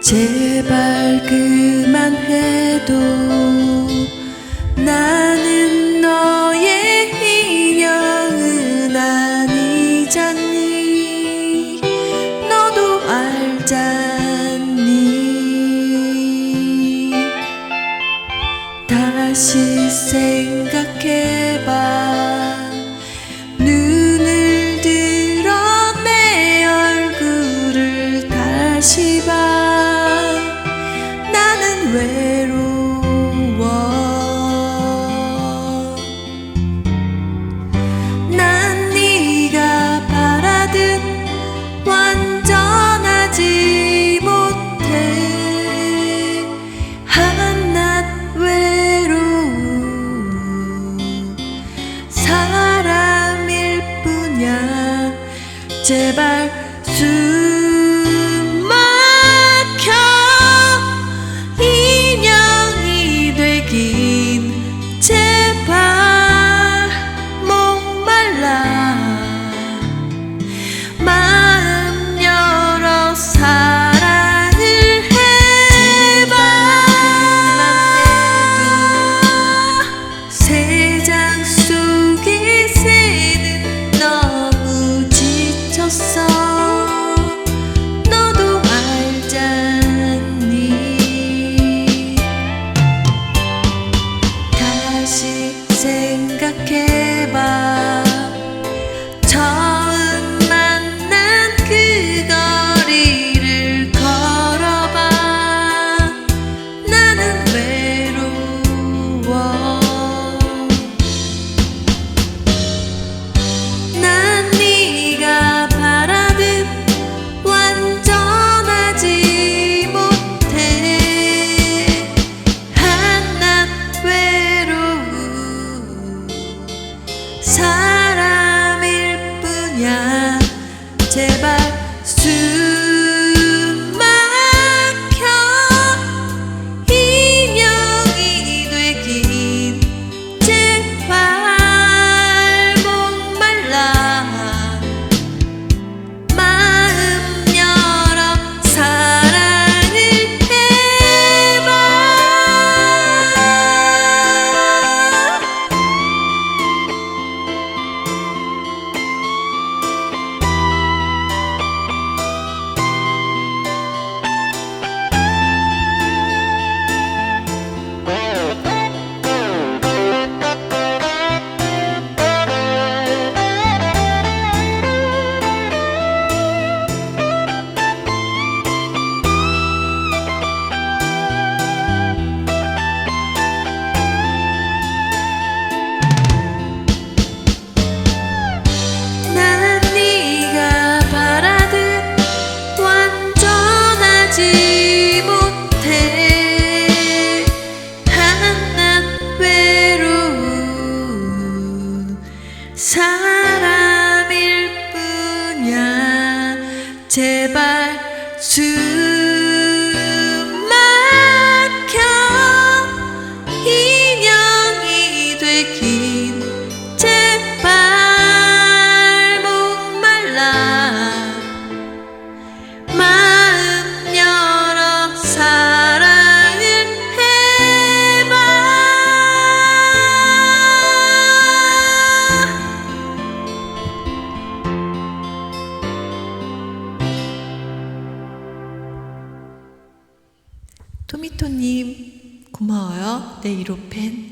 제발 그만해도 나는 너의 인형은 아니잖니. 너도 알잖니. 다시 생 제발 수 It's to 제발 주 토미토님 고마워요. 네, 내 이로펜.